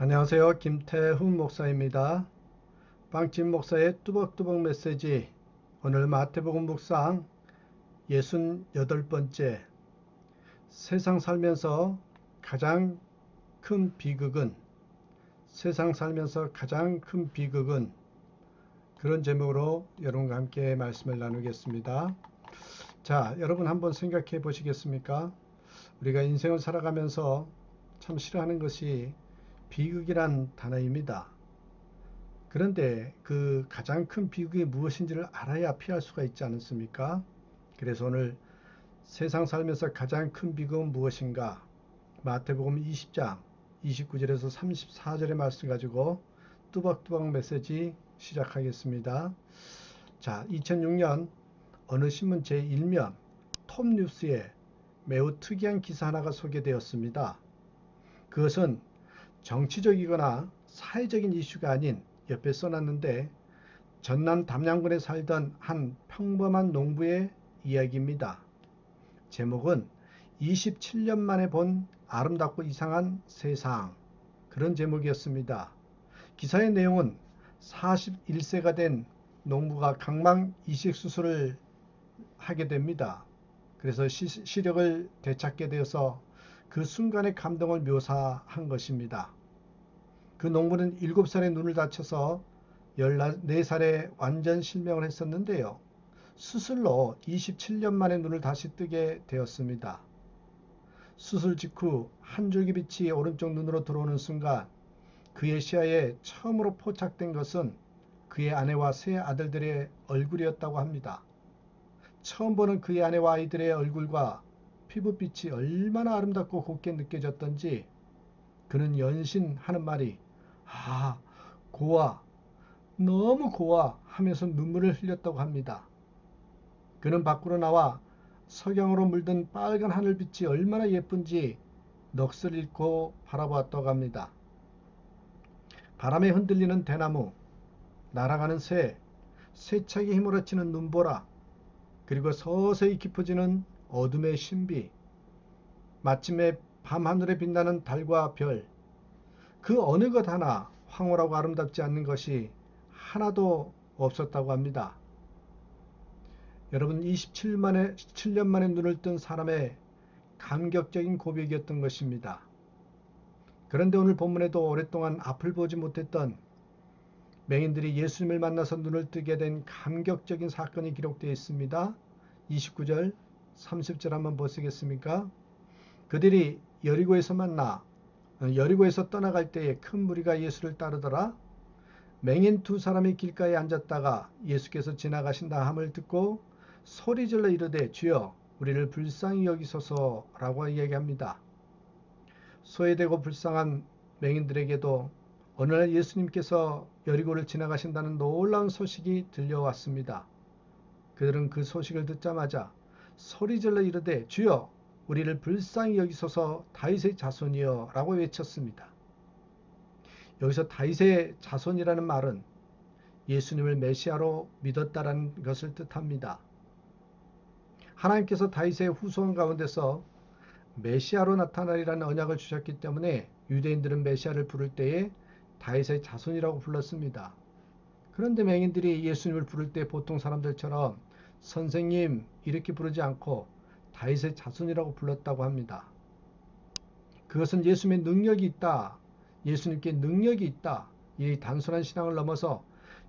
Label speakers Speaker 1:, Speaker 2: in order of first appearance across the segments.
Speaker 1: 안녕하세요. 김태훈 목사입니다. 빵집 목사의 뚜벅뚜벅 메시지 오늘 마태복음 묵상 68번째 세상 살면서 가장 큰 비극은 세상 살면서 가장 큰 비극은 그런 제목으로 여러분과 함께 말씀을 나누겠습니다. 자, 여러분 한번 생각해 보시겠습니까? 우리가 인생을 살아가면서 참 싫어하는 것이 비극이란 단어입니다. 그런데 그 가장 큰 비극이 무엇인지를 알아야 피할 수가 있지 않습니까? 그래서 오늘 세상 살면서 가장 큰 비극은 무엇인가? 마태복음 20장 29절에서 34절의 말씀 가지고 뚜벅뚜벅 메시지 시작하겠습니다. 자, 2006년 어느 신문 제1면 톱뉴스에 매우 특이한 기사 하나가 소개되었습니다. 그것은 정치적이거나 사회적인 이슈가 아닌 옆에 써놨는데 전남 담양군에 살던 한 평범한 농부의 이야기입니다. 제목은 27년 만에 본 아름답고 이상한 세상 그런 제목이었습니다. 기사의 내용은 41세가 된 농부가 각망 이식 수술을 하게 됩니다. 그래서 시, 시력을 되찾게 되어서 그 순간의 감동을 묘사한 것입니다. 그 농부는 7살에 눈을 다쳐서 14살에 완전 실명을 했었는데요. 수술로 27년 만에 눈을 다시 뜨게 되었습니다. 수술 직후 한 줄기 빛이 오른쪽 눈으로 들어오는 순간 그의 시야에 처음으로 포착된 것은 그의 아내와 세 아들들의 얼굴이었다고 합니다. 처음 보는 그의 아내와 아이들의 얼굴과 피부빛이 얼마나 아름답고 곱게 느껴졌던지 그는 연신 하는 말이 아 고와 너무 고와 하면서 눈물을 흘렸다고 합니다. 그는 밖으로 나와 석양으로 물든 빨간 하늘빛이 얼마나 예쁜지 넋을 잃고 바라보았다고 합니다. 바람에 흔들리는 대나무, 날아가는 새, 세차게 휘몰아치는 눈보라, 그리고 서서히 깊어지는 어둠의 신비, 마침내 밤하늘에 빛나는 달과 별, 그 어느 것 하나 황홀하고 아름답지 않는 것이 하나도 없었다고 합니다. 여러분 27만에 7년 만에 눈을 뜬 사람의 감격적인 고백이었던 것입니다. 그런데 오늘 본문에도 오랫동안 앞을 보지 못했던 맹인들이 예수님을 만나서 눈을 뜨게 된 감격적인 사건이 기록되어 있습니다. 29절 30절 한번 보시겠습니까? 그들이 여리고에서 만나 여리고에서 떠나갈 때에 큰 무리가 예수를 따르더라. 맹인 두 사람이 길가에 앉았다가 예수께서 지나가신다 함을 듣고 소리질러 이르되 주여 우리를 불쌍히 여기소서라고 이야기합니다. 소외되고 불쌍한 맹인들에게도 어느 날 예수님께서 여리고를 지나가신다는 놀라운 소식이 들려왔습니다. 그들은 그 소식을 듣자마자 소리질러 이르되 주여 우리를 불쌍히 여기소서 다윗의 자손이여 라고 외쳤습니다. 여기서 다윗의 자손이라는 말은 예수님을 메시아로 믿었다라는 것을 뜻합니다. 하나님께서 다윗의 후손 가운데서 메시아로 나타나리라는 언약을 주셨기 때문에 유대인들은 메시아를 부를 때에 다윗의 자손이라고 불렀습니다. 그런데 맹인들이 예수님을 부를 때 보통 사람들처럼 선생님 이렇게 부르지 않고 다윗의 자손이라고 불렀다고 합니다. 그것은 예수님의 능력이 있다. 예수님께 능력이 있다. 이 단순한 신앙을 넘어서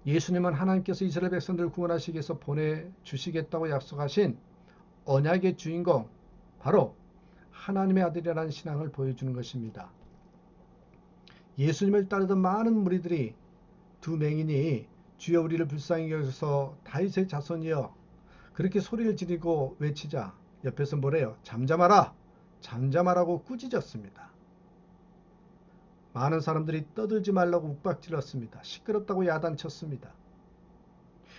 Speaker 1: 예수님은 하나님께서 이스라엘 백성들을 구원하시기 위해서 보내주시겠다고 약속하신 언약의 주인공, 바로 하나님의 아들이라는 신앙을 보여주는 것입니다. 예수님을 따르던 많은 무리들이 두 맹인이 주여 우리를 불쌍히 여기서 다윗의 자손이여 그렇게 소리를 지르고 외치자 옆에서 뭐래요? 잠잠하라! 잠잠하라고 꾸짖었습니다. 많은 사람들이 떠들지 말라고 욱박질렀습니다. 시끄럽다고 야단쳤습니다.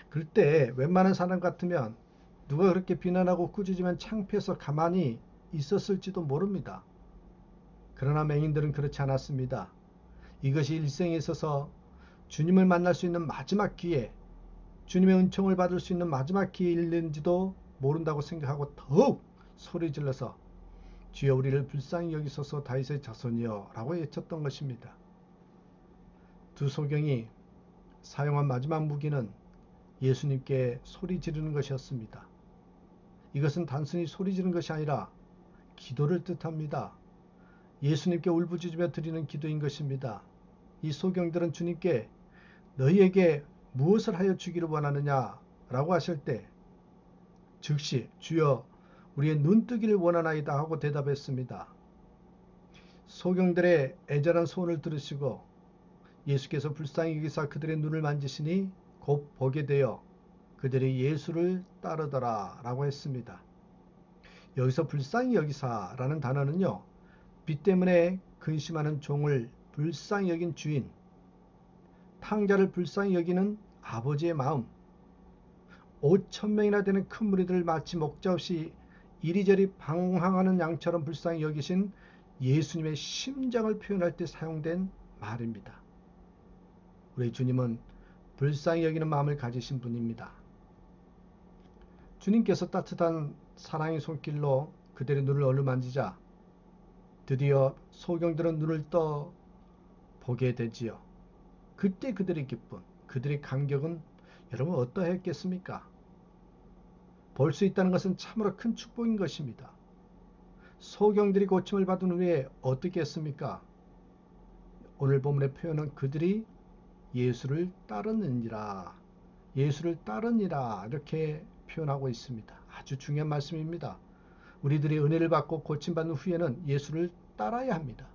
Speaker 1: 그때 웬만한 사람 같으면 누가 그렇게 비난하고 꾸짖으면 창피해서 가만히 있었을지도 모릅니다. 그러나 맹인들은 그렇지 않았습니다. 이것이 일생에 있어서 주님을 만날 수 있는 마지막 기회, 주님의 은총을 받을 수 있는 마지막 기회일는지도 모른다고 생각하고 더욱 소리 질러서 주여 우리를 불쌍히 여기소서 다윗의 자손이여 라고 외쳤던 것입니다. 두 소경이 사용한 마지막 무기는 예수님께 소리 지르는 것이었습니다. 이것은 단순히 소리 지르는 것이 아니라 기도를 뜻합니다. 예수님께 울부짖으며 드리는 기도인 것입니다. 이 소경들은 주님께 너희에게 무엇을 하여 주기를 원하느냐 라고 하실 때 즉시 주여 우리의 눈뜨기를 원하나이다 하고 대답했습니다. 소경들의 애절한 소원을 들으시고 예수께서 불쌍히 여기사 그들의 눈을 만지시니 곧 보게 되어 그들이 예수를 따르더라 라고 했습니다. 여기서 불쌍히 여기사라는 단어는요. 빛 때문에 근심하는 종을 불쌍히 여긴 주인, 탕자를 불쌍히 여기는 아버지의 마음, 5천 명이나 되는 큰 무리들을 마치 목자 없이 이리저리 방황하는 양처럼 불쌍히 여기신 예수님의 심장을 표현할 때 사용된 말입니다. 우리 주님은 불쌍히 여기는 마음을 가지신 분입니다. 주님께서 따뜻한 사랑의 손길로 그들의 눈을 얼루만지자 드디어 소경들은 눈을 떠 보게 되지요. 그때 그들의 기쁨, 그들의 감격은 여러분 어떠했겠습니까? 볼 수 있다는 것은 참으로 큰 축복인 것입니다. 소경들이 고침을 받은 후에 어떻게 했습니까? 오늘 본문의 표현은 그들이 예수를 따르느니라. 예수를 따르니라. 이렇게 표현하고 있습니다. 아주 중요한 말씀입니다. 우리들이 은혜를 받고 고침받는 후에는 예수를 따라야 합니다.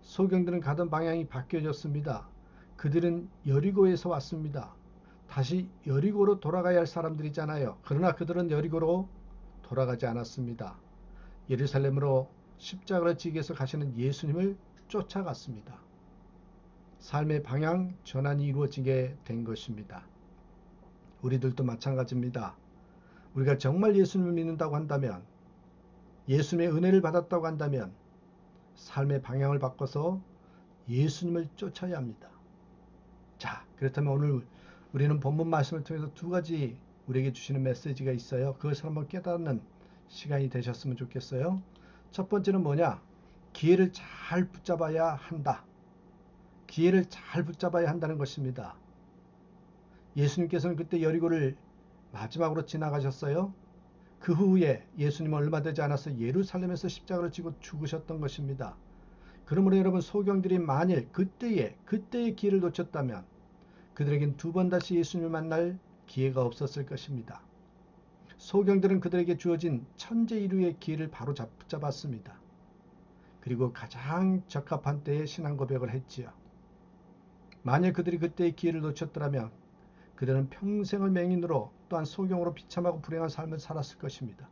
Speaker 1: 소경들은 가던 방향이 바뀌어졌습니다. 그들은 여리고에서 왔습니다. 다시 여리고로 돌아가야 할 사람들이잖아요. 그러나 그들은 여리고로 돌아가지 않았습니다. 예루살렘으로 십자가를 지기 위해서 가시는 예수님을 쫓아갔습니다. 삶의 방향 전환이 이루어지게 된 것입니다. 우리들도 마찬가지입니다. 우리가 정말 예수님을 믿는다고 한다면 예수님의 은혜를 받았다고 한다면 삶의 방향을 바꿔서 예수님을 쫓아야 합니다. 자, 그렇다면 오늘 우리는 본문 말씀을 통해서 두 가지 우리에게 주시는 메시지가 있어요. 그것을 한번 깨닫는 시간이 되셨으면 좋겠어요. 첫 번째는 뭐냐? 기회를 잘 붙잡아야 한다. 기회를 잘 붙잡아야 한다는 것입니다. 예수님께서는 그때 여리고를 마지막으로 지나가셨어요. 그 후에 예수님은 얼마 되지 않아서 예루살렘에서 십자가를 지고 죽으셨던 것입니다. 그러므로 여러분 소경들이 만일 그때에 그때의 기회를 놓쳤다면 그들에겐 두 번 다시 예수님을 만날 기회가 없었을 것입니다. 소경들은 그들에게 주어진 천재 이루의 기회를 바로 잡았습니다. 그리고 가장 적합한 때에 신앙 고백을 했지요. 만약 그들이 그때의 기회를 놓쳤더라면 그들은 평생을 맹인으로 또한 소경으로 비참하고 불행한 삶을 살았을 것입니다.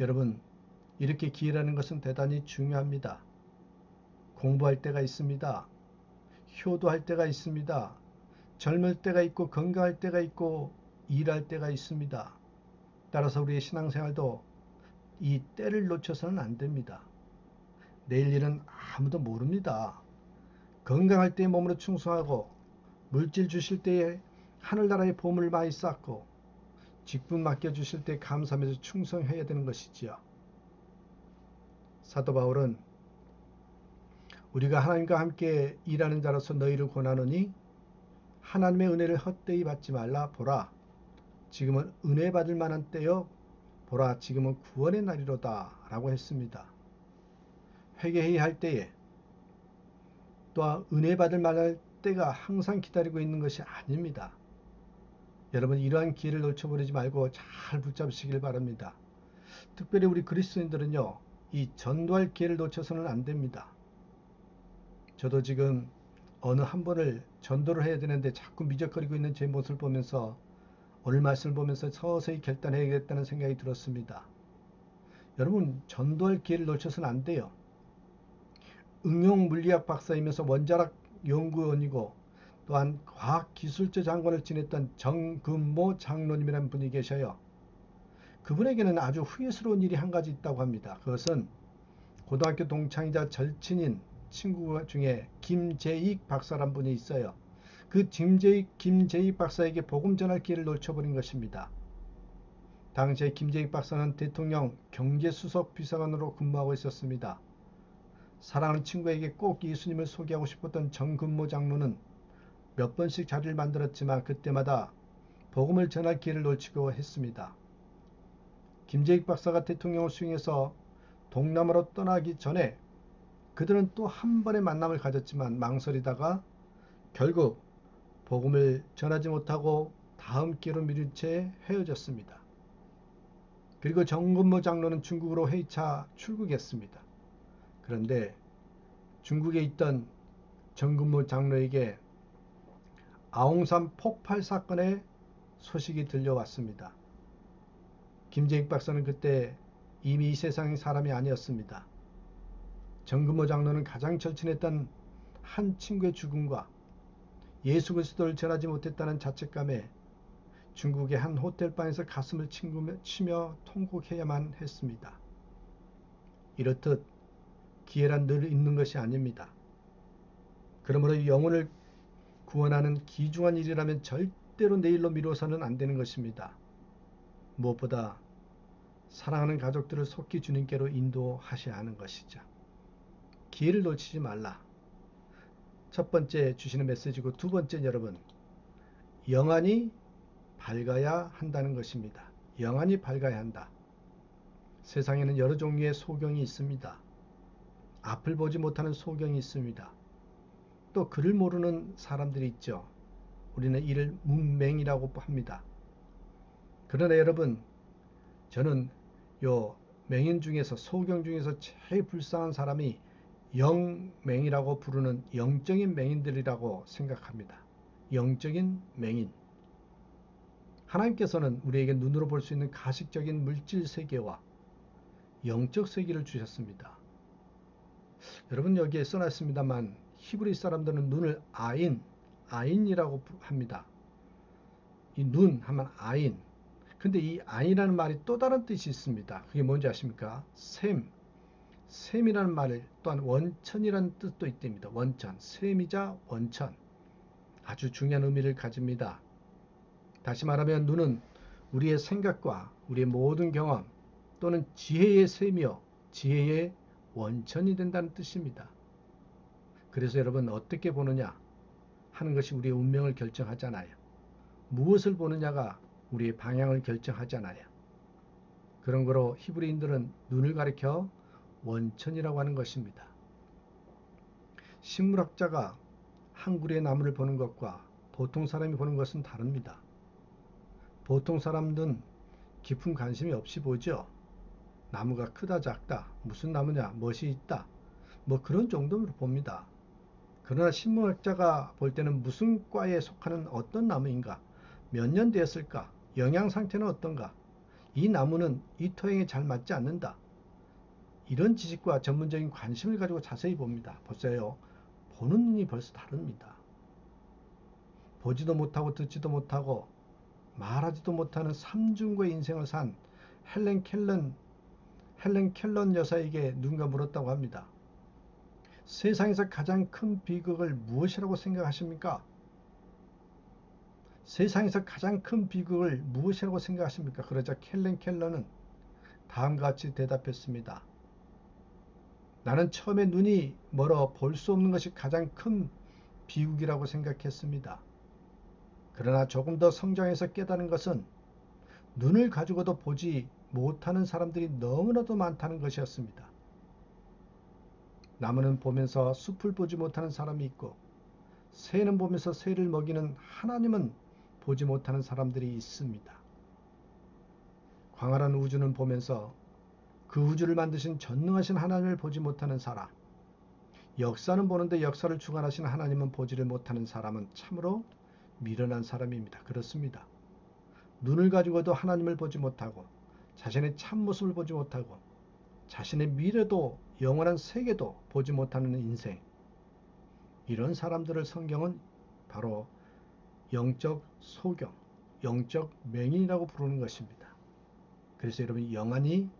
Speaker 1: 여러분, 이렇게 기회라는 것은 대단히 중요합니다. 공부할 때가 있습니다. 효도할 때가 있습니다. 젊을 때가 있고 건강할 때가 있고 일할 때가 있습니다. 따라서 우리의 신앙생활도 이 때를 놓쳐서는 안 됩니다. 내일 일은 아무도 모릅니다. 건강할 때에 몸으로 충성하고 물질 주실 때에 하늘나라의 보물을 많이 쌓고 직분 맡겨주실 때 감사하면서 충성해야 되는 것이지요. 사도 바울은 우리가 하나님과 함께 일하는 자로서 너희를 권하노니 하나님의 은혜를 헛되이 받지 말라 보라 지금은 은혜 받을 만한 때요 보라 지금은 구원의 날이로다 라고 했습니다. 회개해야 할 때에 또한 은혜 받을 만할 때가 항상 기다리고 있는 것이 아닙니다. 여러분 이러한 기회를 놓쳐버리지 말고 잘 붙잡으시길 바랍니다. 특별히 우리 그리스도인들은요. 이 전도할 기회를 놓쳐서는 안 됩니다. 저도 지금 어느 한 번을 전도를 해야 되는데 자꾸 미적거리고 있는 제 모습을 보면서 오늘 말씀을 보면서 서서히 결단해야겠다는 생각이 들었습니다. 여러분 전도할 기회를 놓쳐서는 안 돼요. 응용 물리학 박사이면서 원자력 연구원이고 또한 과학기술처 장관을 지냈던 정금모 장로님이라는 분이 계셔요. 그분에게는 아주 후회스러운 일이 한 가지 있다고 합니다. 그것은 고등학교 동창이자 절친인 친구 중에 김재익 박사란 분이 있어요. 그 김재익, 김재익 박사에게 복음 전할 기회를 놓쳐버린 것입니다. 당시에 김재익 박사는 대통령 경제수석 비서관으로 근무하고 있었습니다. 사랑하는 친구에게 꼭 예수님을 소개하고 싶었던 정근모 장로는 몇 번씩 자리를 만들었지만 그때마다 복음을 전할 기회를 놓치고 했습니다. 김재익 박사가 대통령을 수행해서 동남아로 떠나기 전에 그들은 또 한 번의 만남을 가졌지만 망설이다가 결국 복음을 전하지 못하고 다음 기회로 미룬 채 헤어졌습니다. 그리고 정근모 장로는 중국으로 회차 출국했습니다. 그런데 중국에 있던 정근모 장로에게 아웅산 폭발 사건의 소식이 들려왔습니다. 김재익 박사는 그때 이미 이 세상의 사람이 아니었습니다. 정근모 장로는 가장 절친했던 한 친구의 죽음과 예수 그리스도를 전하지 못했다는 자책감에 중국의 한 호텔방에서 가슴을 치며 통곡해야만 했습니다. 이렇듯 기회란 늘 있는 것이 아닙니다. 그러므로 영혼을 구원하는 기중한 일이라면 절대로 내일로 미뤄서는 안 되는 것입니다. 무엇보다 사랑하는 가족들을 속히 주님께로 인도하셔야 하는 것이죠. 기회를 놓치지 말라. 첫 번째 주시는 메시지고 두 번째 여러분 영안이 밝아야 한다는 것입니다. 영안이 밝아야 한다. 세상에는 여러 종류의 소경이 있습니다. 앞을 보지 못하는 소경이 있습니다. 또 글을 모르는 사람들이 있죠. 우리는 이를 문맹이라고 합니다. 그러나 여러분, 저는 요 맹인 중에서 소경 중에서 제일 불쌍한 사람이 영맹이라고 부르는 영적인 맹인들이라고 생각합니다. 영적인 맹인. 하나님께서는 우리에게 눈으로 볼 수 있는 가식적인 물질 세계와 영적 세계를 주셨습니다. 여러분 여기에 써놨습니다만 히브리 사람들은 눈을 아인, 아인이라고 합니다. 이 눈 하면 아인. 근데 이 아인이라는 말이 또 다른 뜻이 있습니다. 그게 뭔지 아십니까? 샘. 샘이라는 말 또한 원천이라는 뜻도 있답니다. 원천. 샘이자 원천. 아주 중요한 의미를 가집니다. 다시 말하면 눈은 우리의 생각과 우리의 모든 경험 또는 지혜의 셈이요 지혜의 원천이 된다는 뜻입니다. 그래서 여러분 어떻게 보느냐 하는 것이 우리의 운명을 결정하잖아요. 무엇을 보느냐가 우리의 방향을 결정하잖아요. 그런 거로 히브리인들은 눈을 가리켜 원천이라고 하는 것입니다. 식물학자가 한 그루의 나무를 보는 것과 보통 사람이 보는 것은 다릅니다. 보통 사람들은 깊은 관심이 없이 보죠. 나무가 크다 작다 무슨 나무냐 멋이 있다 뭐 그런 정도로 봅니다. 그러나 신문학자가 볼 때는 무슨 과에 속하는 어떤 나무인가 몇 년 되었을까 영양 상태는 어떤가 이 나무는 이 토양에 잘 맞지 않는다 이런 지식과 전문적인 관심을 가지고 자세히 봅니다. 보세요. 보는 눈이 벌써 다릅니다. 보지도 못하고 듣지도 못하고 말하지도 못하는 삼중고의 인생을 산 헬렌 켈런 헬렌 켈런 여사에게 누군가 물었다고 합니다. 세상에서 가장 큰 비극을 무엇이라고 생각하십니까? 세상에서 가장 큰 비극을 무엇이라고 생각하십니까? 그러자 켈렌 켈런은 다음과 같이 대답했습니다. 나는 처음에 눈이 멀어 볼 수 없는 것이 가장 큰 비극이라고 생각했습니다. 그러나 조금 더 성장해서 깨달은 것은 눈을 가지고도 보지 못하는 사람들이 너무나도 많다는 것이었습니다. 나무는 보면서 숲을 보지 못하는 사람이 있고 새는 보면서 새를 먹이는 하나님은 보지 못하는 사람들이 있습니다. 광활한 우주는 보면서 그 우주를 만드신 전능하신 하나님을 보지 못하는 사람 역사는 보는데 역사를 주관하신 하나님은 보지를 못하는 사람은 참으로 미련한 사람입니다. 그렇습니다. 눈을 가지고도 하나님을 보지 못하고 자신의 참모습을 보지 못하고 자신의 미래도 영원한 세계도 보지 못하는 인생 이런 사람들을 성경은 바로 영적 소경, 영적 맹인이라고 부르는 것입니다. 그래서 여러분 영안이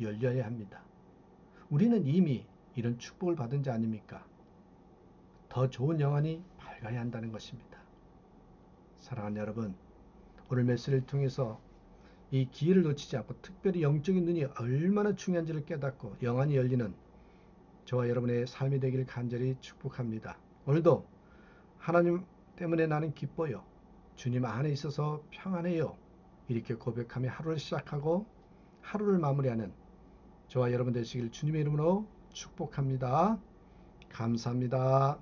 Speaker 1: 열려야 합니다. 우리는 이미 이런 축복을 받은 자 아닙니까? 더 좋은 영안이 밝아야 한다는 것입니다. 사랑하는 여러분, 오늘 메시지를 통해서 이 기회를 놓치지 않고 특별히 영적인 눈이 얼마나 중요한지를 깨닫고 영안이 열리는 저와 여러분의 삶이 되기를 간절히 축복합니다. 오늘도 하나님 때문에 나는 기뻐요. 주님 안에 있어서 평안해요. 이렇게 고백하며 하루를 시작하고 하루를 마무리하는 저와 여러분 되시길 주님의 이름으로 축복합니다. 감사합니다.